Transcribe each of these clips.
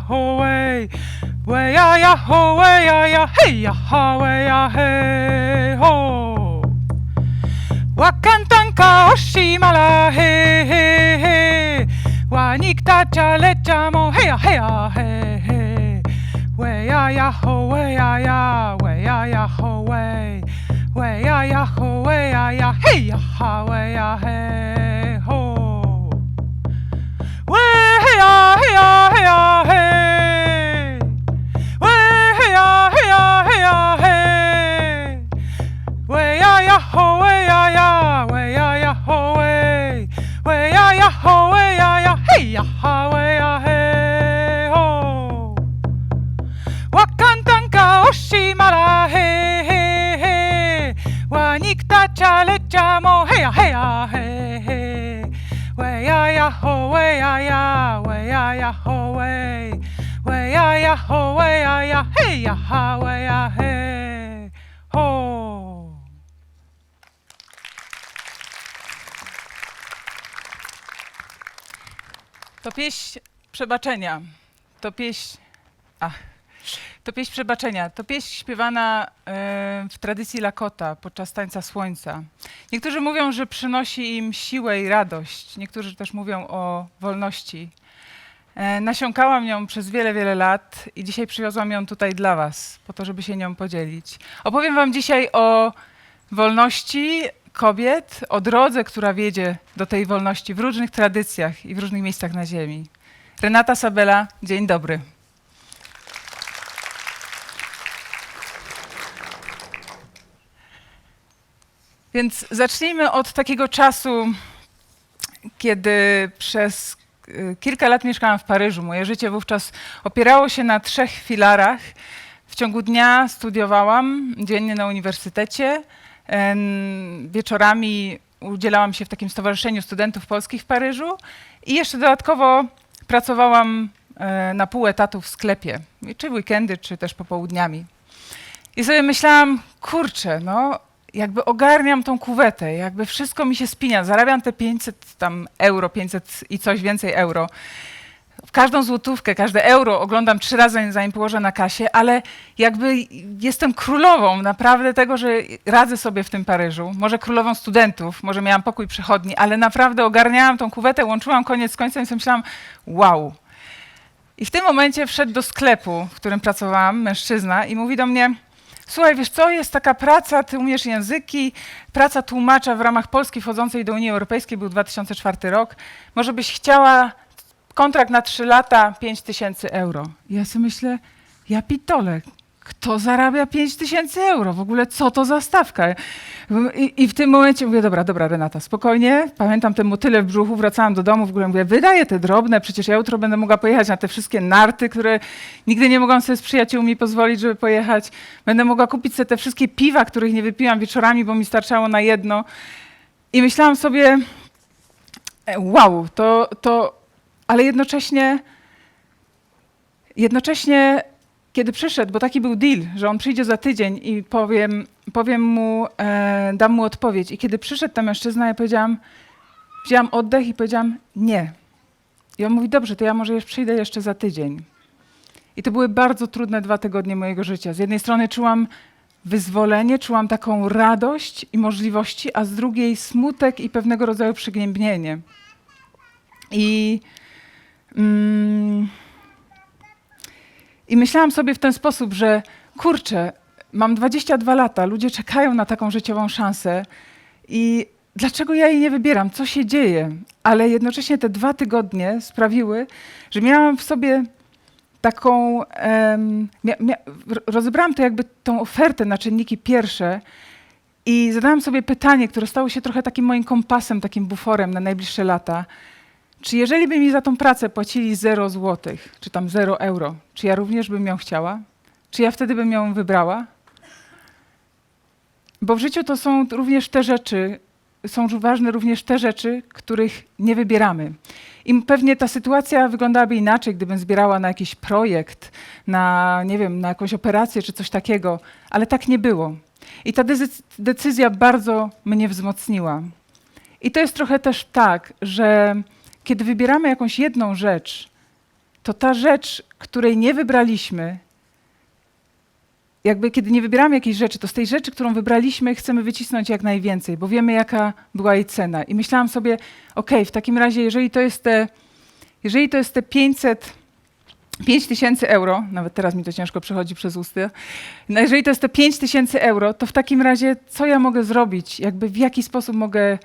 Yahweh. Way ya Yahweh ya ya hey Yahweh ya hey ho. Wakantanka oshimala hey hey hey. Wanikta chalechamo hey hey hey hey. Way ya Yahweh ya ya way ya Yahweh. Way ya Yahweh ya ya hey Yahweh ya hey. Oshimara he he he ho To pieśń przebaczenia. To pieśń. To pieśń przebaczenia. To pieśń śpiewana e, w tradycji Lakota podczas tańca słońca. Niektórzy mówią, że przynosi im siłę i radość. Niektórzy też mówią o wolności. E, nasiąkałam ją przez wiele, wiele lat i dzisiaj przywiozłam ją tutaj dla Was, po to, żeby się nią podzielić. Opowiem Wam dzisiaj o wolności kobiet, o drodze, która wiedzie do tej wolności w różnych tradycjach i w różnych miejscach na ziemi. Renata Sabela, dzień dobry. Więc zacznijmy od takiego czasu, kiedy przez y, kilka lat mieszkałam w Paryżu. Moje życie wówczas opierało się na trzech filarach. W ciągu dnia studiowałam dziennie na uniwersytecie. Wieczorami udzielałam się w takim stowarzyszeniu studentów polskich w Paryżu i jeszcze dodatkowo pracowałam e, na pół etatu w sklepie, czy w weekendy, czy też popołudniami. I sobie myślałam, kurczę, no jakby ogarniam tą kuwetę, jakby wszystko mi się spina, zarabiam te 500 tam euro, 500 i coś więcej euro. W każdą złotówkę, każde euro oglądam trzy razy, zanim położę na kasie, ale jakby jestem królową naprawdę tego, że radzę sobie w tym Paryżu. Może królową studentów, może miałam pokój przychodni, ale naprawdę ogarniałam tą kuwetę, łączyłam koniec z końcem i sobie myślałam, wow. I w tym momencie wszedł do sklepu, w którym pracowałam, mężczyzna i mówi do mnie, Słuchaj, wiesz co, jest taka praca, ty umiesz języki, praca tłumacza w ramach Polski wchodzącej do Unii Europejskiej, był 2004 rok. Może byś chciała kontrakt na 3 lata, 5 tysięcy euro. Ja sobie myślę, ja pitole, kto zarabia 5 tysięcy euro? W ogóle co to za stawka? I, I w tym momencie mówię, dobra, dobra Renata, spokojnie, pamiętam te motyle w brzuchu, wracałam do domu, w ogóle mówię, wydaję te drobne, przecież ja jutro będę mogła pojechać na te wszystkie narty, które nigdy nie mogłam sobie z przyjaciółmi pozwolić, żeby pojechać. Będę mogła kupić sobie te wszystkie piwa, których nie wypiłam wieczorami, bo mi starczało na jedno. I myślałam sobie, e, wow, to, to ale jednocześnie, jednocześnie, kiedy przyszedł, bo taki był deal, że on przyjdzie za tydzień i powiem, powiem mu, e, dam mu odpowiedź. I kiedy przyszedł ten mężczyzna, ja powiedziałam, wzięłam oddech i powiedziałam nie. I on mówi, dobrze, to ja może jeszcze przyjdę jeszcze za tydzień. I to były bardzo trudne dwa tygodnie mojego życia. Z jednej strony czułam wyzwolenie, czułam taką radość i możliwości, a z drugiej smutek i pewnego rodzaju przygnębienie. I, mm, I myślałam sobie w ten sposób, że kurczę, mam 22 lata, ludzie czekają na taką życiową szansę i dlaczego ja jej nie wybieram? Co się dzieje? Ale jednocześnie te dwa tygodnie sprawiły, że miałam w sobie taką. em, mia, mia, rozebrałam to jakby tą ofertę na czynniki pierwsze i zadałam sobie pytanie, które stało się trochę takim moim kompasem, takim buforem na najbliższe lata. Czy jeżeli by mi za tą pracę płacili 0 złotych, czy tam 0 euro, czy ja również bym ją chciała? Czy ja wtedy bym ją wybrała? Bo w życiu to są również te rzeczy, są ważne również te rzeczy, których nie wybieramy. I pewnie ta sytuacja wyglądałaby inaczej, gdybym zbierała na jakiś projekt, na, nie wiem, na jakąś operację czy coś takiego, ale tak nie było. I ta decy- decyzja bardzo mnie wzmocniła. I to jest trochę też tak, że kiedy wybieramy jakąś jedną rzecz, to ta rzecz, której nie wybraliśmy, jakby kiedy nie wybieramy jakiejś rzeczy, to z tej rzeczy, którą wybraliśmy, chcemy wycisnąć jak najwięcej, bo wiemy, jaka była jej cena. I myślałam sobie, okej, w takim razie, jeżeli to jest te, jeżeli to jest te 500, 5 tysięcy euro, nawet teraz mi to ciężko przechodzi przez usty, no jeżeli to jest te 5 tysięcy euro, to w takim razie co ja mogę zrobić? Jakby w jaki sposób mogę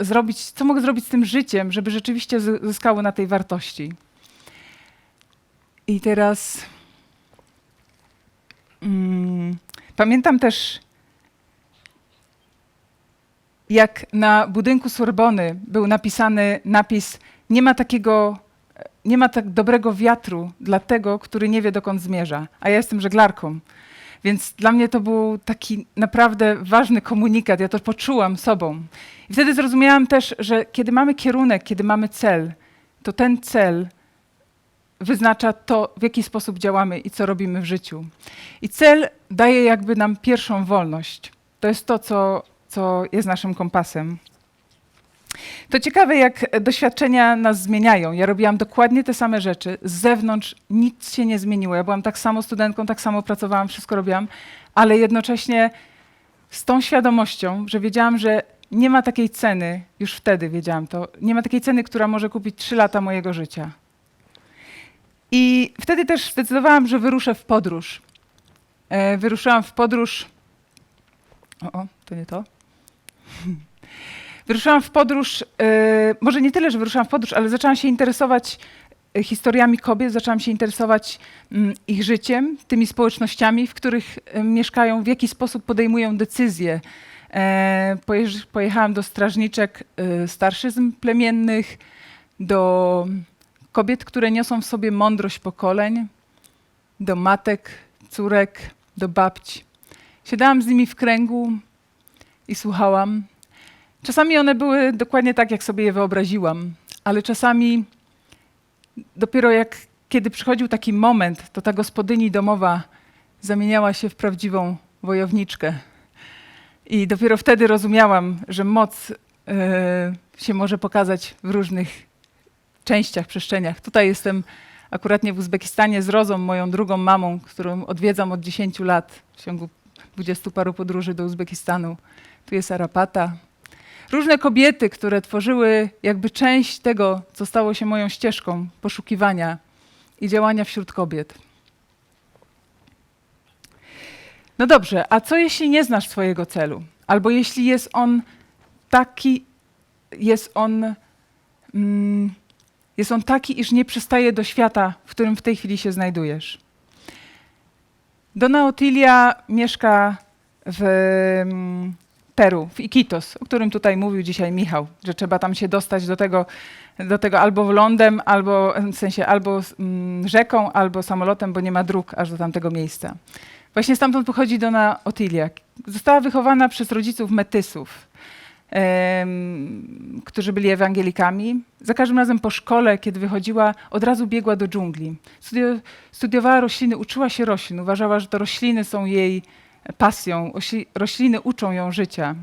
zrobić, co mogę zrobić z tym życiem, żeby rzeczywiście zyskało na tej wartości? I teraz mm, pamiętam też, jak na budynku Sorbony był napisany napis: Nie ma takiego, nie ma tak dobrego wiatru dla tego, który nie wie, dokąd zmierza. A ja jestem żeglarką. Więc dla mnie to był taki naprawdę ważny komunikat. Ja to poczułam sobą. I wtedy zrozumiałam też, że kiedy mamy kierunek, kiedy mamy cel, to ten cel wyznacza to, w jaki sposób działamy i co robimy w życiu. I cel daje jakby nam pierwszą wolność. To jest to, co, co jest naszym kompasem. To ciekawe, jak doświadczenia nas zmieniają. Ja robiłam dokładnie te same rzeczy. Z zewnątrz nic się nie zmieniło. Ja byłam tak samo studentką, tak samo pracowałam, wszystko robiłam, ale jednocześnie z tą świadomością, że wiedziałam, że nie ma takiej ceny, już wtedy wiedziałam to, nie ma takiej ceny, która może kupić trzy lata mojego życia. I wtedy też zdecydowałam, że wyruszę w podróż. E, wyruszyłam w podróż. O, o, to nie to. Wyruszyłam w podróż, e, może nie tyle, że wyruszyłam w podróż, ale zaczęłam się interesować e, historiami kobiet, zaczęłam się interesować mm, ich życiem, tymi społecznościami, w których e, mieszkają, w jaki sposób podejmują decyzje. Pojechałam do strażniczek e, plemiennych, do kobiet, które niosą w sobie mądrość pokoleń, do matek, córek, do babci. Siadałam z nimi w kręgu i słuchałam. Czasami one były dokładnie tak, jak sobie je wyobraziłam, ale czasami dopiero jak kiedy przychodził taki moment, to ta gospodyni domowa zamieniała się w prawdziwą wojowniczkę. I dopiero wtedy rozumiałam, że moc e, się może pokazać w różnych częściach, przestrzeniach. Tutaj jestem akurat w Uzbekistanie z Rozą, moją drugą mamą, którą odwiedzam od 10 lat w ciągu dwudziestu paru podróży do Uzbekistanu. Tu jest Arapata. Różne kobiety, które tworzyły jakby część tego, co stało się moją ścieżką poszukiwania i działania wśród kobiet. No dobrze, a co jeśli nie znasz swojego celu? Albo jeśli jest on taki, jest on, mm, jest on taki, iż nie przystaje do świata, w którym w tej chwili się znajdujesz. Dona Otilia mieszka w mm, Peru, w Iquitos, o którym tutaj mówił dzisiaj Michał, że trzeba tam się dostać do tego, do tego albo lądem, albo w sensie albo mm, rzeką, albo samolotem, bo nie ma dróg aż do tamtego miejsca. Właśnie stamtąd pochodzi Dona Otilia. Została wychowana przez rodziców metysów, em, którzy byli ewangelikami. Za każdym razem po szkole, kiedy wychodziła, od razu biegła do dżungli. Studio, studiowała rośliny, uczyła się roślin. Uważała, że to rośliny są jej pasją. Rośliny uczą ją życia.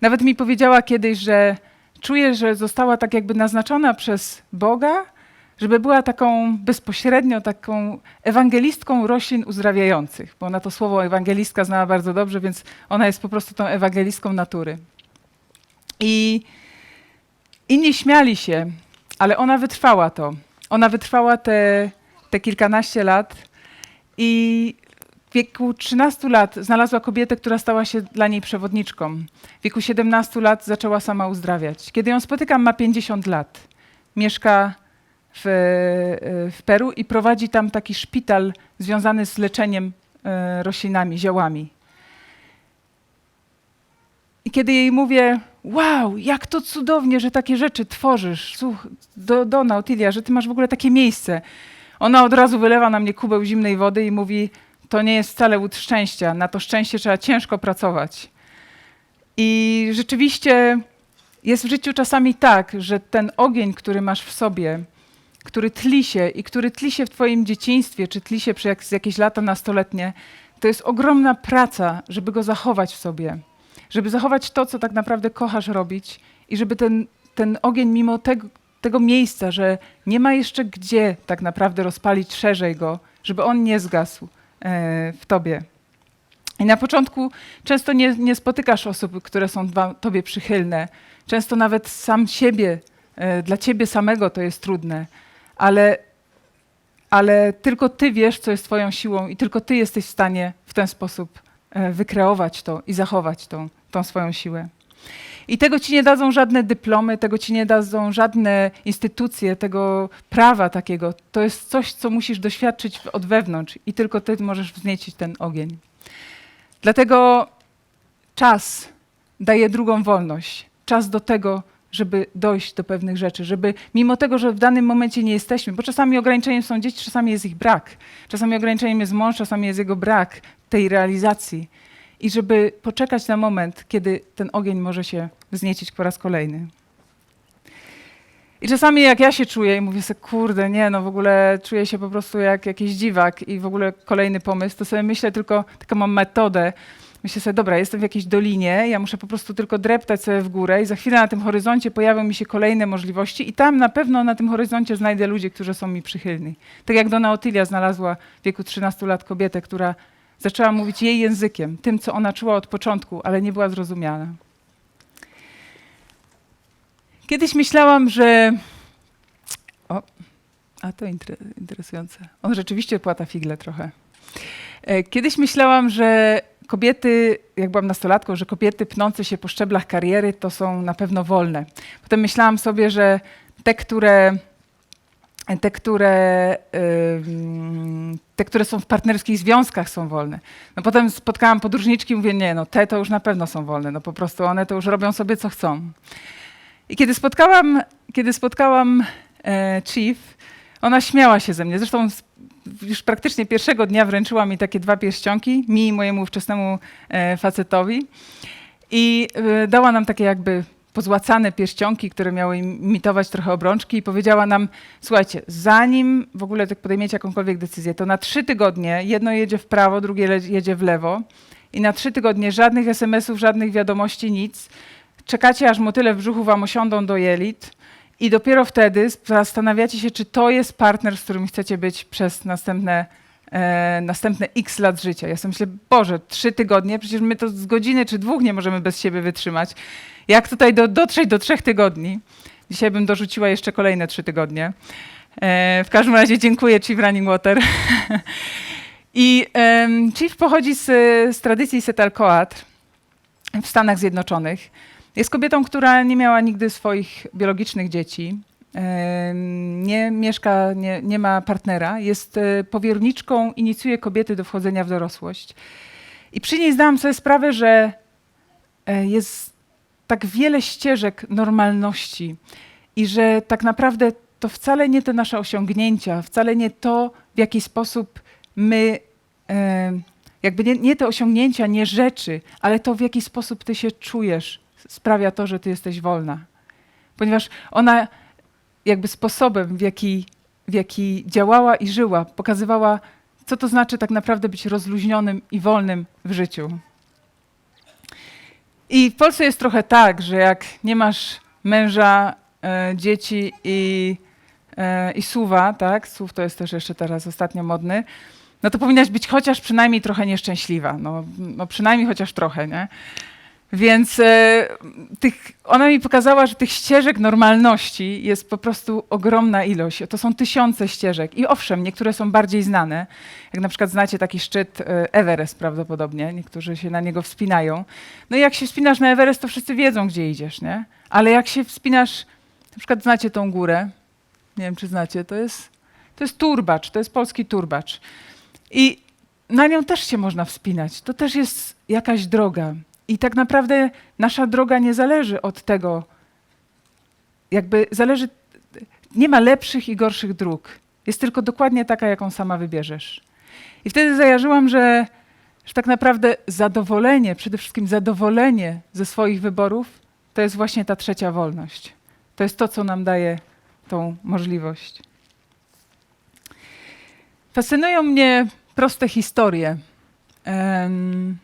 Nawet mi powiedziała kiedyś, że czuje, że została tak jakby naznaczona przez Boga, żeby była taką bezpośrednio taką ewangelistką roślin uzdrawiających, bo ona to słowo ewangelistka znała bardzo dobrze, więc ona jest po prostu tą ewangelistką natury. I inni śmiali się, ale ona wytrwała to. Ona wytrwała te, te kilkanaście lat i wieku 13 lat znalazła kobietę, która stała się dla niej przewodniczką. W wieku 17 lat zaczęła sama uzdrawiać. Kiedy ją spotykam, ma 50 lat. Mieszka w, w Peru i prowadzi tam taki szpital związany z leczeniem e, roślinami, ziołami. I kiedy jej mówię, wow, jak to cudownie, że takie rzeczy tworzysz, słuch, do, Dona, Otilia, że ty masz w ogóle takie miejsce. Ona od razu wylewa na mnie kubeł zimnej wody i mówi, to nie jest wcale łód szczęścia, na to szczęście trzeba ciężko pracować. I rzeczywiście jest w życiu czasami tak, że ten ogień, który masz w sobie, który tli się i który tli się w twoim dzieciństwie, czy tli się przez jakieś lata nastoletnie, to jest ogromna praca, żeby go zachować w sobie. Żeby zachować to, co tak naprawdę kochasz robić i żeby ten, ten ogień mimo tego, tego miejsca, że nie ma jeszcze gdzie tak naprawdę rozpalić szerzej go, żeby on nie zgasł w tobie. I na początku często nie, nie spotykasz osób, które są tobie przychylne. Często nawet sam siebie, e, dla ciebie samego to jest trudne, ale, ale tylko ty wiesz, co jest twoją siłą i tylko ty jesteś w stanie w ten sposób e, wykreować to i zachować tą, tą swoją siłę. I tego ci nie dadzą żadne dyplomy, tego ci nie dadzą żadne instytucje, tego prawa takiego. To jest coś, co musisz doświadczyć od wewnątrz i tylko ty możesz wzniecić ten ogień. Dlatego czas daje drugą wolność. Czas do tego, żeby dojść do pewnych rzeczy, żeby mimo tego, że w danym momencie nie jesteśmy, bo czasami ograniczeniem są dzieci, czasami jest ich brak, czasami ograniczeniem jest mąż, czasami jest jego brak tej realizacji. I żeby poczekać na moment, kiedy ten ogień może się wzniecić po raz kolejny. I czasami jak ja się czuję i mówię sobie, kurde, nie, no w ogóle czuję się po prostu jak jakiś dziwak i w ogóle kolejny pomysł, to sobie myślę tylko, taką mam metodę, myślę sobie, dobra, jestem w jakiejś dolinie, ja muszę po prostu tylko dreptać sobie w górę i za chwilę na tym horyzoncie pojawią mi się kolejne możliwości i tam na pewno na tym horyzoncie znajdę ludzi, którzy są mi przychylni. Tak jak Dona Otylia znalazła w wieku 13 lat kobietę, która zaczęła mówić jej językiem, tym, co ona czuła od początku, ale nie była zrozumiana. Kiedyś myślałam, że. O, a to interesujące. On rzeczywiście płata figle trochę. E, kiedyś myślałam, że kobiety, jak byłam nastolatką, że kobiety pnące się po szczeblach kariery to są na pewno wolne. Potem myślałam sobie, że te, które te które, te, które są w partnerskich związkach są wolne. No potem spotkałam podróżniczki mówię, nie, no te to już na pewno są wolne, no po prostu one to już robią sobie co chcą. I kiedy spotkałam, kiedy spotkałam e, Chief, ona śmiała się ze mnie. Zresztą już praktycznie pierwszego dnia wręczyła mi takie dwa pierścionki, mi i mojemu ówczesnemu e, facetowi. I e, dała nam takie jakby pozłacane pierścionki, które miały imitować trochę obrączki i powiedziała nam, słuchajcie, zanim w ogóle tak podejmiecie jakąkolwiek decyzję, to na trzy tygodnie jedno jedzie w prawo, drugie jedzie w lewo i na trzy tygodnie żadnych SMS-ów, żadnych wiadomości, nic. Czekacie, aż motyle w brzuchu wam osiądą do jelit i dopiero wtedy zastanawiacie się, czy to jest partner, z którym chcecie być przez następne e, następne x lat życia. Ja sobie myślę, Boże, trzy tygodnie, przecież my to z godziny czy dwóch nie możemy bez siebie wytrzymać. Jak tutaj do, dotrzeć do trzech tygodni? Dzisiaj bym dorzuciła jeszcze kolejne trzy tygodnie. E, w każdym razie dziękuję Chief Running Water. I e, Chief pochodzi z, z tradycji Setalcoatl w Stanach Zjednoczonych. Jest kobietą, która nie miała nigdy swoich biologicznych dzieci. Nie mieszka, nie, nie ma partnera. Jest e, powierniczką, inicjuje kobiety do wchodzenia w dorosłość. I przy niej zdałam sobie sprawę, że e, jest tak wiele ścieżek normalności i że tak naprawdę to wcale nie te nasze osiągnięcia, wcale nie to, w jaki sposób my, e, jakby nie, nie te osiągnięcia, nie rzeczy, ale to, w jaki sposób ty się czujesz, sprawia to, że ty jesteś wolna. Ponieważ ona jakby sposobem, w jaki, w jaki działała i żyła, pokazywała, co to znaczy tak naprawdę być rozluźnionym i wolnym w życiu. I w Polsce jest trochę tak, że jak nie masz męża, e, dzieci i, e, i suwa, tak? Słów to jest też jeszcze teraz ostatnio modny, no to powinnaś być chociaż przynajmniej trochę nieszczęśliwa. No, no przynajmniej chociaż trochę, nie? Więc e, tych, ona mi pokazała, że tych ścieżek normalności jest po prostu ogromna ilość. To są tysiące ścieżek. I owszem, niektóre są bardziej znane. Jak na przykład znacie taki szczyt e, Everest prawdopodobnie. Niektórzy się na niego wspinają. No i jak się wspinasz na Everest, to wszyscy wiedzą, gdzie idziesz, nie? Ale jak się wspinasz, na przykład znacie tą górę, nie wiem, czy znacie, to jest, to jest turbacz, to jest polski turbacz. I na nią też się można wspinać. To też jest jakaś droga. I tak naprawdę nasza droga nie zależy od tego, jakby zależy, nie ma lepszych i gorszych dróg. Jest tylko dokładnie taka, jaką sama wybierzesz. I wtedy zajarzyłam, że, że tak naprawdę zadowolenie, przede wszystkim zadowolenie ze swoich wyborów, to jest właśnie ta trzecia wolność. To jest to, co nam daje tą możliwość. Fascynują mnie proste historie. Um,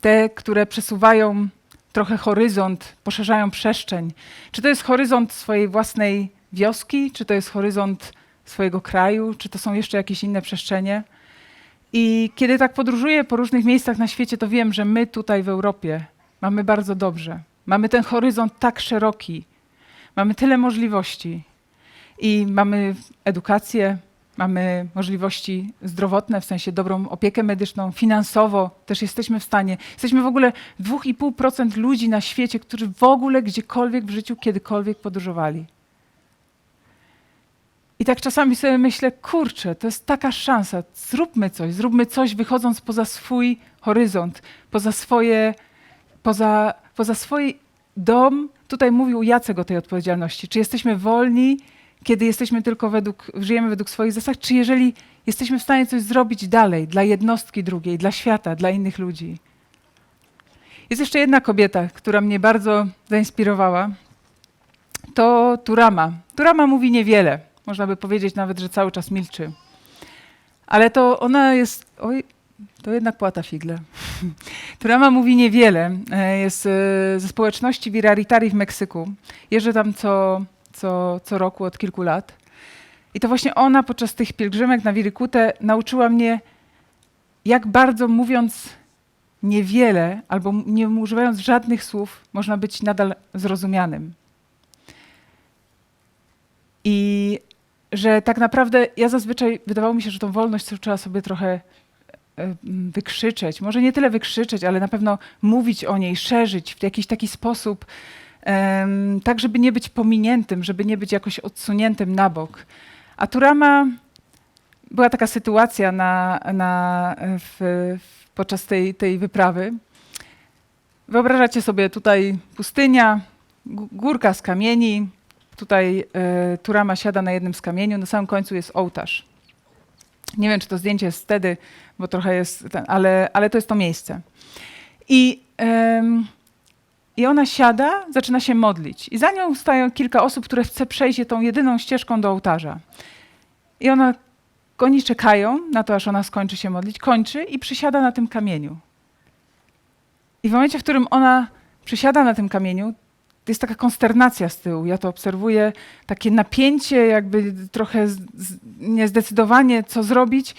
te, które przesuwają trochę horyzont, poszerzają przestrzeń. Czy to jest horyzont swojej własnej wioski, czy to jest horyzont swojego kraju, czy to są jeszcze jakieś inne przestrzenie. I kiedy tak podróżuję po różnych miejscach na świecie, to wiem, że my tutaj w Europie mamy bardzo dobrze. Mamy ten horyzont tak szeroki, mamy tyle możliwości i mamy edukację, mamy możliwości zdrowotne, w sensie dobrą opiekę medyczną, finansowo też jesteśmy w stanie. Jesteśmy w ogóle 2,5% ludzi na świecie, którzy w ogóle gdziekolwiek w życiu kiedykolwiek podróżowali. I tak czasami sobie myślę, kurczę, to jest taka szansa, zróbmy coś, zróbmy coś wychodząc poza swój horyzont, poza swoje, poza, poza swój dom. Tutaj mówił Jacek o tej odpowiedzialności. Czy jesteśmy wolni, kiedy jesteśmy tylko według, żyjemy według swoich zasad, czy jeżeli jesteśmy w stanie coś zrobić dalej dla jednostki drugiej, dla świata, dla innych ludzi. Jest jeszcze jedna kobieta, która mnie bardzo zainspirowała. To Turama. Turama mówi niewiele. Można by powiedzieć nawet, że cały czas milczy. Ale to ona jest. Oj, to jednak płata figle. Turama mówi niewiele. E, Jest e, ze społeczności Viraritari w Meksyku. Jeżdżę tam co, co, co roku od kilku lat. I to właśnie ona podczas tych pielgrzymek na Wirikutę nauczyła mnie, jak bardzo mówiąc niewiele albo nie używając żadnych słów, można być nadal zrozumianym. I że tak naprawdę ja zazwyczaj wydawało mi się, że tą wolność trzeba sobie trochę e, wykrzyczeć. Może nie tyle wykrzyczeć, ale na pewno mówić o niej, szerzyć w jakiś taki sposób, tak żeby nie być pominiętym, żeby nie być jakoś odsuniętym na bok. A Turama była taka sytuacja na, na, w, w, podczas tej, tej wyprawy. Wyobrażacie sobie tutaj pustynia, gó- górka z kamieni. Tutaj e, Turama siada na jednym z kamieniu, na samym końcu jest ołtarz. Nie wiem, czy to zdjęcie jest wtedy, bo trochę jest, ten, ale, ale to jest to miejsce. I, I ona siada, zaczyna się modlić. I za nią stają kilka osób, które chce przejść tą jedyną ścieżką do ołtarza. I ona, oni czekają na to, aż ona skończy się modlić, kończy i przysiada na tym kamieniu. I w momencie, w którym ona przysiada na tym kamieniu, jest taka konsternacja z tyłu. Ja to obserwuję, takie napięcie, jakby trochę niezdecydowanie, co zrobić.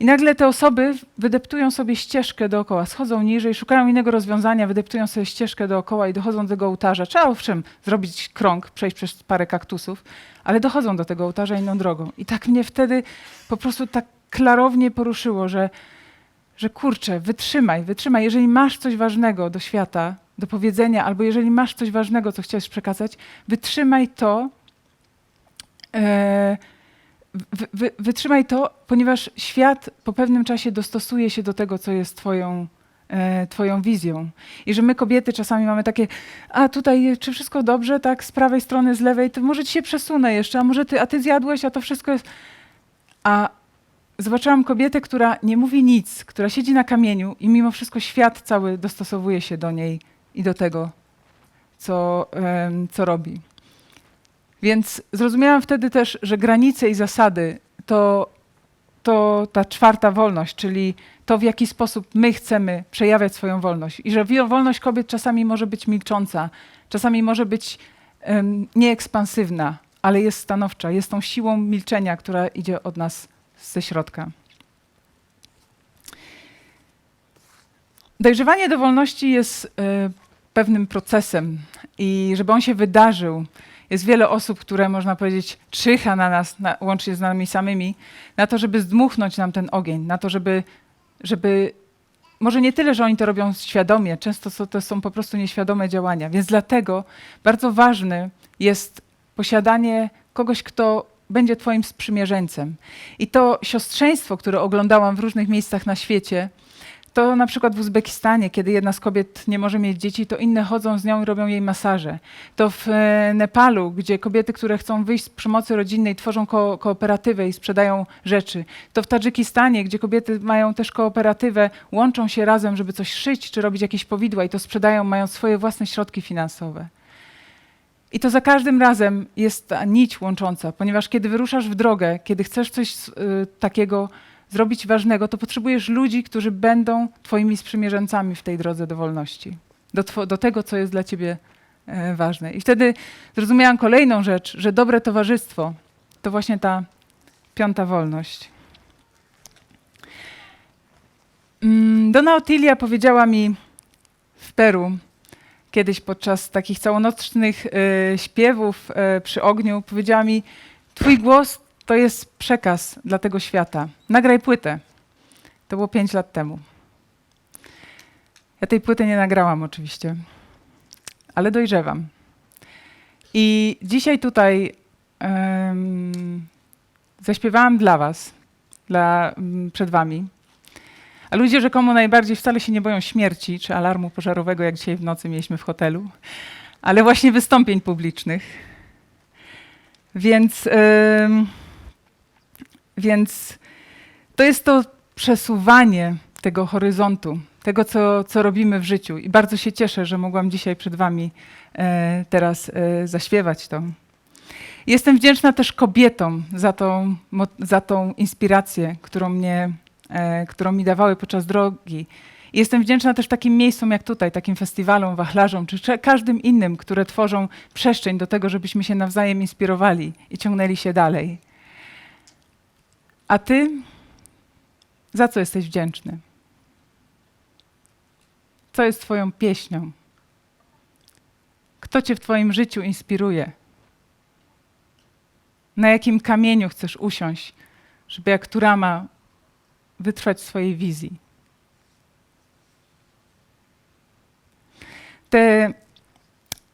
I nagle te osoby wydeptują sobie ścieżkę dookoła, schodzą niżej, szukają innego rozwiązania, wydeptują sobie ścieżkę dookoła i dochodzą do tego ołtarza. Trzeba owszem zrobić krąg, przejść przez parę kaktusów, ale dochodzą do tego ołtarza inną drogą. I tak mnie wtedy po prostu tak klarownie poruszyło, że, że kurczę, wytrzymaj, wytrzymaj. Jeżeli masz coś ważnego do świata, do powiedzenia, albo jeżeli masz coś ważnego, co chciałeś przekazać, wytrzymaj to. E, wy, wy, wytrzymaj to, ponieważ świat po pewnym czasie dostosuje się do tego, co jest twoją, e, twoją wizją. I że my kobiety czasami mamy takie, a tutaj czy wszystko dobrze, tak, z prawej strony, z lewej, to może ci się przesunę jeszcze, a może ty, a ty zjadłeś, a to wszystko jest... A zobaczyłam kobietę, która nie mówi nic, która siedzi na kamieniu i mimo wszystko świat cały dostosowuje się do niej i do tego, co, co robi. Więc zrozumiałam wtedy też, że granice i zasady to, to ta czwarta wolność, czyli to, w jaki sposób my chcemy przejawiać swoją wolność. I że wolność kobiet czasami może być milcząca, czasami może być em, nieekspansywna, ale jest stanowcza, jest tą siłą milczenia, która idzie od nas ze środka. Dojrzewanie do wolności jest e, pewnym procesem i żeby on się wydarzył, jest wiele osób, które można powiedzieć czyha na nas, na, łącznie z nami samymi, na to, żeby zdmuchnąć nam ten ogień, na to, żeby, żeby może nie tyle, że oni to robią świadomie, często to są po prostu nieświadome działania, więc dlatego bardzo ważne jest posiadanie kogoś, kto będzie twoim sprzymierzeńcem. I to siostrzeństwo, które oglądałam w różnych miejscach na świecie, to na przykład w Uzbekistanie, kiedy jedna z kobiet nie może mieć dzieci, to inne chodzą z nią i robią jej masaże. To w e, Nepalu, gdzie kobiety, które chcą wyjść z przemocy rodzinnej, tworzą ko kooperatywę i sprzedają rzeczy. To w Tadżykistanie, gdzie kobiety mają też kooperatywę, łączą się razem, żeby coś szyć czy robić jakieś powidła i to sprzedają, mają swoje własne środki finansowe. I to za każdym razem jest ta nić łącząca, ponieważ kiedy wyruszasz w drogę, kiedy chcesz coś y, takiego zrobić ważnego, to potrzebujesz ludzi, którzy będą Twoimi sprzymierzeńcami w tej drodze do wolności, do, do tego, co jest dla Ciebie e, ważne. I wtedy zrozumiałam kolejną rzecz, że dobre towarzystwo to właśnie ta piąta wolność. Mm, Dona Otilia powiedziała mi w Peru kiedyś podczas takich całonocnych e, śpiewów e, przy ogniu, powiedziała mi: Twój głos to jest przekaz dla tego świata. Nagraj płytę. To było pięć lat temu. Ja tej płyty nie nagrałam oczywiście, ale dojrzewam. I dzisiaj tutaj em, zaśpiewałam dla Was, dla, m, przed Wami. A ludzie rzekomo najbardziej wcale się nie boją śmierci czy alarmu pożarowego, jak dzisiaj w nocy mieliśmy w hotelu, ale właśnie wystąpień publicznych. Więc, więc to jest to przesuwanie tego horyzontu, tego, co, co robimy w życiu. I bardzo się cieszę, że mogłam dzisiaj przed Wami e, teraz e, zaśpiewać to. Jestem wdzięczna też kobietom za tą, za tą inspirację, którą, mnie, e, którą mi dawały podczas drogi. Jestem wdzięczna też takim miejscom jak tutaj, takim festiwalom, wachlarzom, czy każdym innym, które tworzą przestrzeń do tego, żebyśmy się nawzajem inspirowali i ciągnęli się dalej. A Ty, za co jesteś wdzięczny? Co jest Twoją pieśnią? Kto Cię w Twoim życiu inspiruje? Na jakim kamieniu chcesz usiąść, żeby jak Turama wytrwać swojej wizji? Te,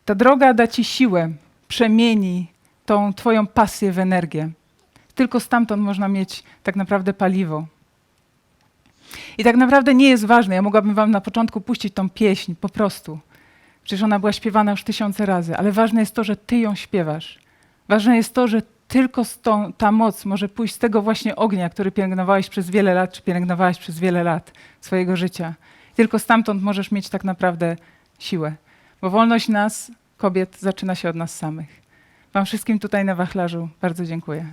ta droga da Ci siłę, przemieni tą Twoją pasję w energię. Tylko stamtąd można mieć tak naprawdę paliwo. I tak naprawdę nie jest ważne. Ja mogłabym Wam na początku puścić tą pieśń po prostu. Przecież ona była śpiewana już tysiące razy, ale ważne jest to, że Ty ją śpiewasz. Ważne jest to, że tylko z tą, ta moc może pójść z tego właśnie ognia, który pielęgnowałeś przez wiele lat, czy pielęgnowałaś przez wiele lat swojego życia. Tylko stamtąd możesz mieć tak naprawdę siłę. Bo wolność nas, kobiet, zaczyna się od nas samych. Wam wszystkim tutaj na wachlarzu bardzo dziękuję.